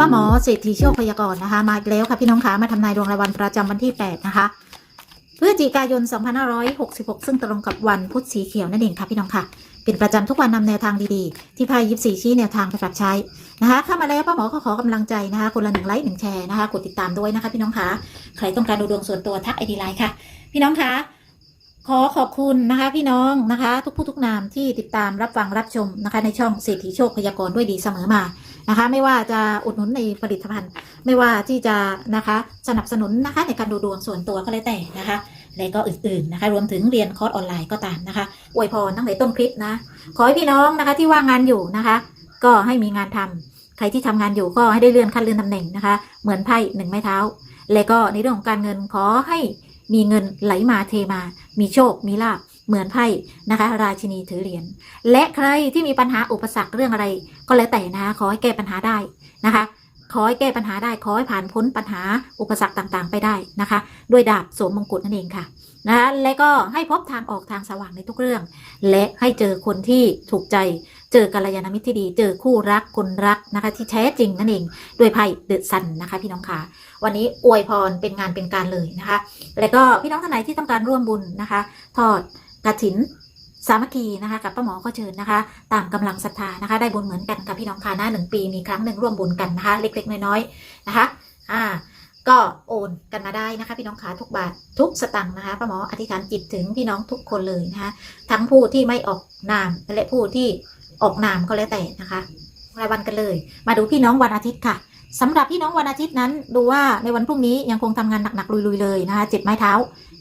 ป้าหมอเศรษฐีโชคพยากรณ์นะคะมาอีกแล้วค่ะพี่น้องคะมาทำนายดวงรายวันประจำวันที่ 8 นะคะพฤศจิกายน 2566 ซึ่งตรงกับวันพุธสีเขียวนั่นเองค่ะพี่น้องค่ะ เป็นประจำทุกวันนำแนวทางดีๆ ที่พายยิบสีชี้แนวทางไปปรับใช้นะคะเข้ามาแล้วป้าหมอก็ขอกำลังใจนะคะคนละหนึ่งไลค์หนึ่งแชร์นะคะกดติดตามด้วยนะคะพี่น้องคะใครต้องการดูดวงส่วนตัวทักไอดีไลน์ค่ะ พี่น้องคะขอขอบคุณนะคะพี่น้องนะคะ ทุกผู้ทุกนามที่ติดตามรับฟังรับชมนะคะ ในช่องเศรษฐีโชคพยากรณ์ด้วยดีเสมอมา นะคะ ไม่ว่าจะอุดหนุนในผลิตภัณฑ์ ไม่ว่าที่จะนะคะสนับสนุนนะคะในการดูดวงส่วนตัวก็แล้วแต่นะคะและก็อื่นๆนะคะรวมถึงเรียนคอร์สออนไลน์ก็ตามนะคะอวยพรตั้งแต่ต้นคลิปนะ ขอให้พี่น้องนะคะที่ว่างงานอยู่นะคะ ก็ให้มีงานทำใครที่ทำงานอยู่ก็ให้ได้เลื่อนขั้นเลื่อนตำแหน่งนะคะ เหมือนไพ่หนึ่งไม้เท้า และก็ในเรื่องของการเงินขอให้มีเงินไหลมาเทมา มีโชค มีลาภ เหมือนไพ่นะคะ ราชินีถือเหรียญและใครที่มีปัญหาอุปสรรคเรื่องอะไร ก็แล้วแต่นะคะขอให้แก้ปัญหาได้นะคะขอให้แก้ปัญหาได้ขอให้ผ่านพ้นปัญหาอุปสรรคต่างๆ ไปได้นะคะ ด้วยดาบสวมมงกุฎนั่นเองค่ะนะคะและก็ให้พบทางออกทางสว่างในทุกเรื่อง และให้เจอคนที่ถูกใจ เจอกัลยาณมิตรที่ดี เจอคู่รักคนรักนะคะ ที่แท้จริงนั่นเองด้วยไพ่เดอะซันนะคะ พี่น้องค่ะ วันนี้อวยพรเป็นงานเป็นการเลยนะคะ แล้วก็พี่น้องท่านไหนที่ต้องการร่วมบุญนะคะ ทอด กระถินสามัคคีนะคะกับป้าหมอก็เชิญนะคะ ตามกำลังศรัทธานะคะ ได้บุญเหมือนกันกับพี่น้องค่ะหน้าหนึ่งปีมีครั้งหนึ่งร่วมบุญกันนะคะ เล็ก ๆ น้อยๆนะคะ อ่า ก็โอนกันมาได้นะคะ พี่น้องขาทุกบาททุกสตังค์นะคะป้าหมออธิษฐานจิตถึงพี่น้องทุกคนเลยนะคะทั้งผู้ที่ไม่ออกนามและผู้ที่ออกนามก็แล้วแต่นะคะรายวันกันเลย มาดูพี่น้องวันอาทิตย์ค่ะสำหรับพี่น้องวันอาทิตย์นั้น ดูว่าในวันพรุ่งนี้ยังคงทำงานหนักๆลุยๆเลยนะคะเจ็ดไม้เท้า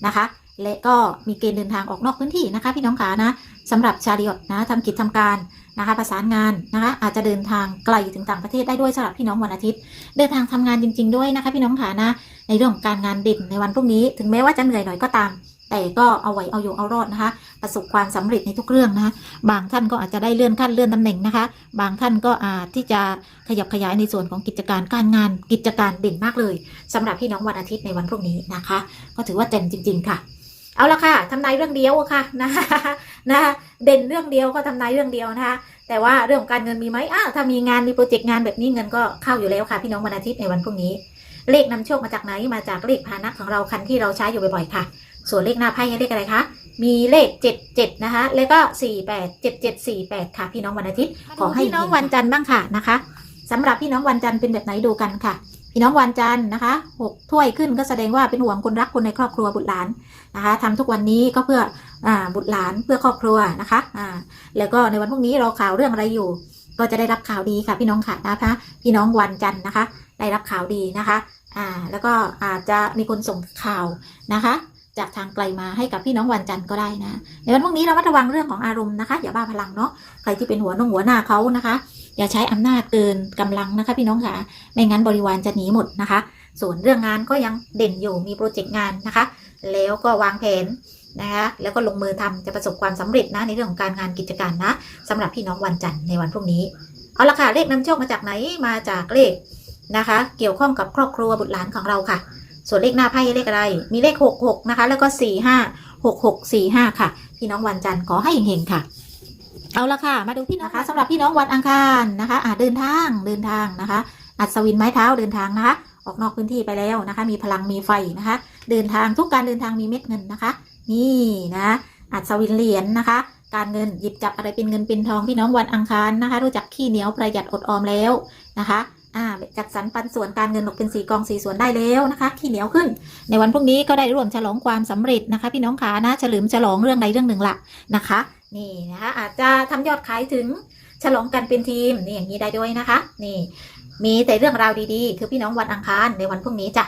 นะคะ และก็มีเกณฑ์เดินทางออกนอกพื้นที่นะคะ พี่น้องขานะสำหรับชาดิอตนะทำกิจทำการนะคะประสานงานนะคะอาจจะเดินทางไกลถึงต่างประเทศได้ด้วยสำหรับพี่น้องวันอาทิตย์ เดินทางทำงานจริง ๆ ด้วยนะคะ พี่น้องขานะในเรื่องของการงานเด่นในวันพรุ่งนี้ ถึงแม้ว่าจะเหนื่อยหน่อยก็ตาม แต่ก็เอาไว้เอาอยู่เอารอดนะคะ ประสบความสำเร็จในทุกเรื่องนะคะบางท่านก็อาจจะได้เลื่อนขั้นเลื่อนตำแหน่งนะคะ บางท่านก็อาจที่จะขยับขยายในส่วนของกิจการการงานกิจการเด่นมากเลยสำหรับพี่น้องวันอาทิตย์ในวันพรุ่งนี้นะคะ ก็ถือว่าเด่นจริง ๆ ค่ะ เอาละค่ะทำนายเรื่องเดียวอะค่ะนะคะนะคะเด่นเรื่องเดียวก็ทำนายเรื่องเดียวนะคะแต่ว่าเรื่องของการเงินมีไหมอ้าวถ้ามีงานมีโปรเจกต์งานแบบนี้เงินก็เข้าอยู่แล้วค่ะ พี่น้องวันอาทิตย์ในวันพรุ่งนี้ เลขนำโชคมาจากไหนมาจากเลขพาหนะของเราคันที่เราใช้อยู่บ่อยๆค่ะ ส่วนเลขหน้าไพ่ให้เลขอะไรคะมีเลข77นะคะ แล้วก็48 7748ค่ะ พี่น้องวันอาทิตย์ขอให้พี่น้องวันจันทร์บ้างค่ะนะคะสำหรับพี่น้องวันจันทร์เป็นแบบไหนดูกันค่ะ พี่น้องวันจันทร์นะคะหกถ้วยขึ้นก็แสดงว่าเป็นห่วงคนรักคนในครอบครัวบุตรหลานนะคะทำทุกวันนี้ก็เพื่ออบุตรหลานเพื่อครอบครัวนะคะอ่าแล้วก็ในวันพรุ่งนี้เรอข่าวเรื่องอะไรอยู่ ก็จะได้รับข่าวดีค่ะพี่น้องค่ะนะคะพี่น้องวันจันทร์นะคะ ได้รับข่าวดีนะคะอ่าแล้วก็อาจจะมีคนส่งข่าวนะคะจากทางไกลมาให้กับพี่น้องวันจันทร์ก็ได้นะในวันพรุ่งนี้เรามาระวังเรื่องของอารมณ์นะคะ อย่าบ้าพลังเนาะใครที่เป็นหัวน้องหัวหน้าเขานะคะ อย่าใช้อำนาจเกินกำลังนะคะพี่น้องค่ะไม่งั้นบริวารจะหนีหมดนะคะ ส่วนเรื่องงานก็ยังเด่นอยู่มีโปรเจกต์งานนะคะ แล้วก็วางแผนนะคะแล้วก็ลงมือทำจะประสบความสำเร็จนะในเรื่องของการงานกิจการนะสำหรับพี่น้องวันจันทร์ในวันพรุ่งนี้เอาละค่ะเลขนำโชคมาจากไหนมาจากเลขนะคะ เกี่ยวข้องกับครอบครัวบุตรหลานของเราค่ะ ส่วนเลขหน้าไพ่เลขอะไร มีเลข 66 นะคะ แล้วก็ 45 66 45 ค่ะ พี่น้องวันจันทร์ขอให้เฮงๆค่ะ เอาละค่ะ มาดูพี่นะคะสำหรับพี่น้องวันอังคารนะคะอาเดินทางเดินทางนะคะ อัศวินไม้เท้าเดินทางนะคะ ออกนอกพื้นที่ไปแล้วนะคะ มีพลังมีไฟนะคะ เดินทางทุกการเดินทางมีเม็ดเงินนะคะ นี่นะอัศวินเหรียญนะคะ การเงินหยิบจับอะไรเป็นเงินเป็นทองพี่น้องวันอังคารนะคะ รู้จักขี้เหนียวประหยัดอดออมแล้วนะคะ อ่าจัดสรรปันส่วนการเงินออกเป็นสีกองสีส่วนได้แล้วนะคะขี้เหนียวขึ้น ในวันพรุ่งนี้ก็ได้ร่วมฉลองความสำเร็จนะคะ พี่น้องขานะเฉลิมฉลองเรื่องใดเรื่องหนึ่งละนะคะ นี่นะคะอาจจะทำยอดขายถึงฉลองกันเป็นทีมนี่อย่างนี้ได้ด้วยนะคะ นี่ มีแต่เรื่องราวดีๆ คือพี่น้องวันอังคารในวันพรุ่งนี้จ้ะ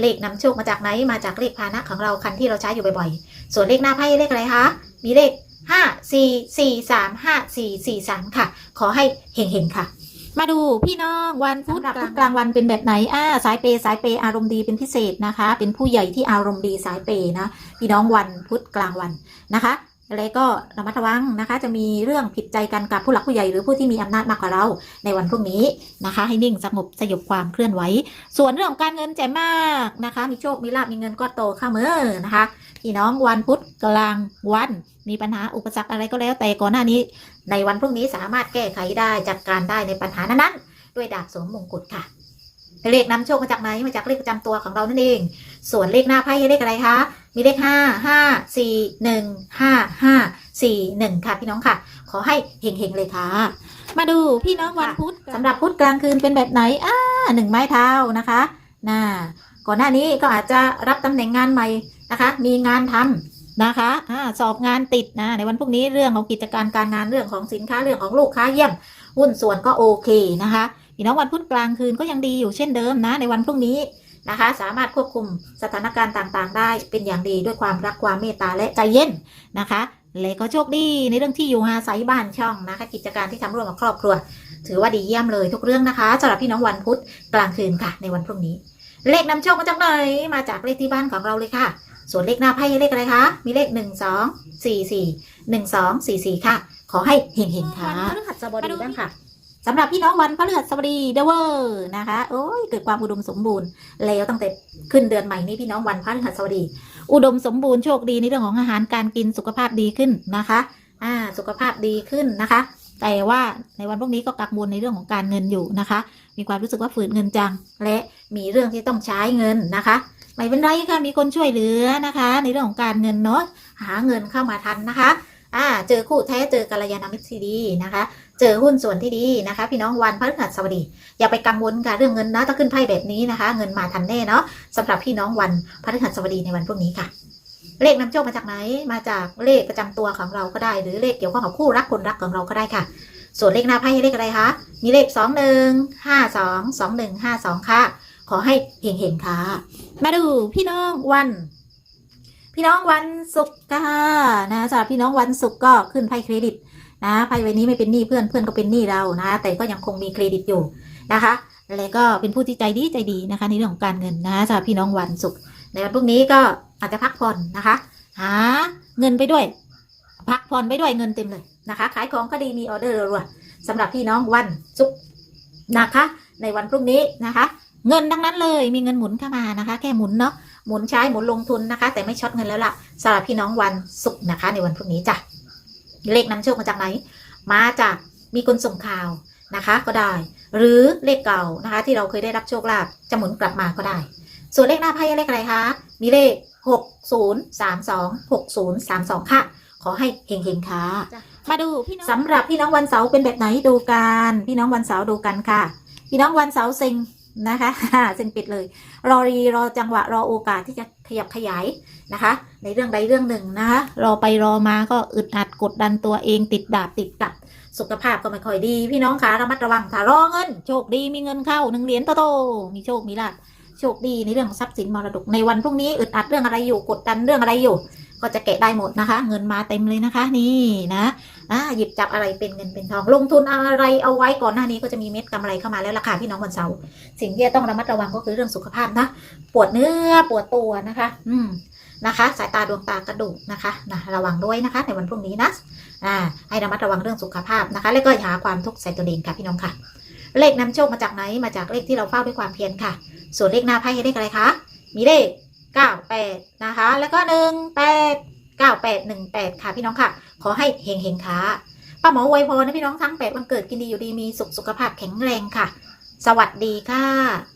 เลขนำโชคมาจากไหนมาจากเลขพานะของเราคันที่เราใช้อยู่บ่อยๆ ส่วนเลขหน้าไพ่เลขอะไรคะมีเลขห้าสี่สี่สามห้าสี่สี่สามค่ะ ขอให้เฮงๆค่ะ มาดูพี่น้องวันพุธกลางวันเป็นแบบไหนอ่าสายเปย์สายเปย์อารมณ์ดีเป็นพิเศษนะคะ เป็นผู้ใหญ่ที่อารมณ์ดีสายเปย์นะพี่น้องวันพุธกลางวันนะคะ แล้วก็ระมัดระวังนะคะ จะมีเรื่องผิดใจกันกับผู้หลักผู้ใหญ่หรือผู้ที่มีอำนาจมากกว่าเราในวันพรุ่งนี้นะคะ ให้นิ่งสงบสยบความเคลื่อนไหวส่วนเรื่องของการเงินแจ่มมากนะคะ มีโชคมีลาบมีเงินก็โตเข้ามือนะคะพี่น้องวันพุธกลางวันมีปัญหาอุปสรรคอะไรก็แล้ว แต่ก่อนหน้านี้ ในวันพรุ่งนี้สามารถแก้ไขได้จัดการได้ในปัญหานั้นๆด้วยดาบสวมมงกุฎค่ะเลขนำโชคมาจากไหนมาจากเลขประจำตัวของเรานั่นเอง ส่วนเลขหน้าไพ่เลขอะไรคะ มีเลขห้าห้าสี่หนึ่งห้าห้าสี่หนึ่งค่ะพี่น้องค่ะ ขอให้เฮงๆเลยค่ะ มาดูพี่น้องวันพุธสำหรับพุธกลางคืนเป็นแบบไหนอ่าหนึ่งไม้เท้านะคะน่าก่อนหน้านี้ก็อาจจะรับตำแหน่งงานใหม่นะคะ มีงานทำนะคะอ่าสอบงานติดนะในวันพรุ่งนี้เรื่องของกิจการการงานเรื่องของสินค้าเรื่องของลูกค้าเยี่ยมหุ้นส่วนก็โอเคนะคะพี่น้องวันพุธกลางคืนก็ยังดีอยู่เช่นเดิมนะ ในวันพรุ่งนี้ นะคะ สามารถควบคุมสถานการณ์ต่างๆ ได้เป็นอย่างดีด้วยความรักความเมตตาและใจเย็นนะคะและก็โชคดีในเรื่องที่อยู่อาศัยบ้านช่องนะคะ กิจการที่ทำร่วมกับครอบครัว ถือว่าดีเยี่ยมเลยทุกเรื่องนะคะสำหรับพี่น้องวันพุธกลางคืนค่ะ ในวันพรุ่งนี้ เลขนำโชคมาจากไหนมาจากเลขที่บ้านของเราเลยค่ะ ส่วนเลขหน้าไพ่เลขอะไรคะ มีเลขหนึ่งสองสี่สี่หนึ่งสองสี่สี่ค่ะ ขอให้เฮงๆค่ะวันพฤหัสบดีบ้างค่ะ สำหรับพี่น้องวันพฤหัสบดีเดเวอร์นะคะ โอ้ยเกิดความอุดมสมบูรณ์แล้วตั้งแต่ขึ้นเดือนใหม่นี้พี่น้องวันพฤหัสบดี อุดมสมบูรณ์โชคดีในเรื่องของอาหารการกินสุขภาพดีขึ้นนะคะ อ่า สุขภาพดีขึ้นนะคะ แต่ว่าในวันพวกนี้ก็กังวลในเรื่องของการเงินอยู่นะคะ มีความรู้สึกว่าฝืนเงินจัง และมีเรื่องที่ต้องใช้เงินนะคะไม่เป็นไรค่ะมีคนช่วยเหลือนะคะ ในเรื่องของการเงินเนาะหาเงินเข้ามาทันนะคะ อ่า เจอคู่แท้เจอกัลยาณมิตรที่ดีนะคะ เจอหุ้นส่วนที่ดีนะคะ พี่น้องวันพฤหัสบดี อย่าไปกังวลค่ะเรื่องเงินนะถ้าขึ้นไพ่แบบนี้นะคะ เงินมาทันแน่เนาะสำหรับพี่น้องวันพฤหัสบดีในวันพวกนี้ค่ะ เลขนำโชคมาจากไหน มาจากเลขประจำตัวของเราก็ได้ หรือเลขเกี่ยวข้องกับคู่รักคนรักของเราก็ได้ค่ะ ส่วนเลขหน้าไพ่เลขอะไรคะมีเลขสองหนึ่งห้าสองสองหนึ่งห้าสองค่ะ ขอให้เฮงๆค่ะ มาดูพี่น้องวันพี่น้องวันศุกร์ค่ะนะสำหรับพี่น้องวันศุกร์ก็ขึ้นไพ่เครดิต นะไพ่ใบนี้ไม่เป็นหนี้เพื่อนเพื่อนก็เป็นหนี้เรานะ แต่ก็ยังคงมีเครดิตอยู่นะคะแล้วก็เป็นผู้ที่ใจดีใจดีนะคะในเรื่องของการเงินนะสำหรับพี่น้องวันศุกร์ในวันพรุ่งนี้ก็อาจจะพักผ่อนนะคะ หาเงินไปด้วย พักผ่อนไปด้วยเงินเต็มเลยนะคะ ขายของก็ดีมีออเดอร์รัวๆสำหรับพี่น้องวันศุกร์นะคะ ในวันพรุ่งนี้นะคะ เงินทั้งนั้นเลยมีเงินหมุนเข้ามานะคะ แค่หมุนเนาะหมุนใช้หมุนลงทุนนะคะ แต่ไม่ช็อตเงินแล้วล่ะสำหรับพี่น้องวันศุกร์นะคะ ในวันพรุ่งนี้จ้ะ เลขนำโชคมาจากไหน มาจากมีคนส่งข่าวนะคะ ก็ได้ หรือเลขเก่านะคะ ที่เราเคยได้รับโชคลาภจะหมุนกลับมาก็ได้ ส่วนเลขหน้าไพ่เลขอะไรคะ มีเลข 6 0 3 2 6 0 3 2 ค่ะ ขอให้เฮงๆค่ะ มาดูพี่น้องสำหรับพี่น้องวันเสาร์เป็นแบบไหนดูกัน พี่น้องวันเสาร์ดูกันค่ะ พี่น้องวันเสาร์เซ็ง นะคะเซ็งปิดเลย รอรีรอจังหวะรอโอกาสที่จะขยับขยายนะคะ ในเรื่องใดเรื่องหนึ่งนะคะรอไปรอมาก็อึดอัดกดดันตัวเองติดดาบติดกับสุขภาพก็ไม่ค่อยดี พี่น้องคะระมัดระวังค่ะรอเงิน โชคดีมีเงินเข้าหนึ่งเหรียญโตๆมีโชคมีลาภโชคดีในเรื่องทรัพย์สินมรดกในวันพรุ่งนี้อึดอัดเรื่องอะไรอยู่กดดันเรื่องอะไรอยู่ ก็จะแกะได้หมดนะคะ เงินมาเต็มเลยนะคะ นี่นะอ่าหยิบจับอะไรเป็นเงินเป็นทอง ลงทุนอะไรเอาไว้ก่อนหน้านี้ก็จะมีเม็ดกำไรเข้ามาแล้วราคาพี่น้องวันเสาร์สิ่งที่ต้องระมัดระวังก็คือเรื่องสุขภาพนะปวดเนื้อปวดตัวนะคะ อืมนะคะ สายตาดวงตากระดูกนะคะนะระวังด้วยนะคะ ในวันพรุ่งนี้นะอ่าให้ระมัดระวังเรื่องสุขภาพนะคะ แล้วก็หาความทุกข์ใส่ตัวเองค่ะพี่น้องค่ะ เลขนำโชคมาจากไหนมาจากเลขที่เราเฝ้าด้วยความเพียรค่ะ ส่วนเลขหน้าไพ่ให้เลขอะไรคะมีเลข เก้าแปดนะคะ แล้วก็หนึ่งแปดเก้าแปดหนึ่งแปดค่ะพี่น้องค่ะ ขอให้เฮงเฮงๆค่ะป้าหมออวยพรนะพี่น้องทั้งแปดวันเกิดกินดีอยู่ดีมีสุขสุขภาพแข็งแรงค่ะ สวัสดีค่ะ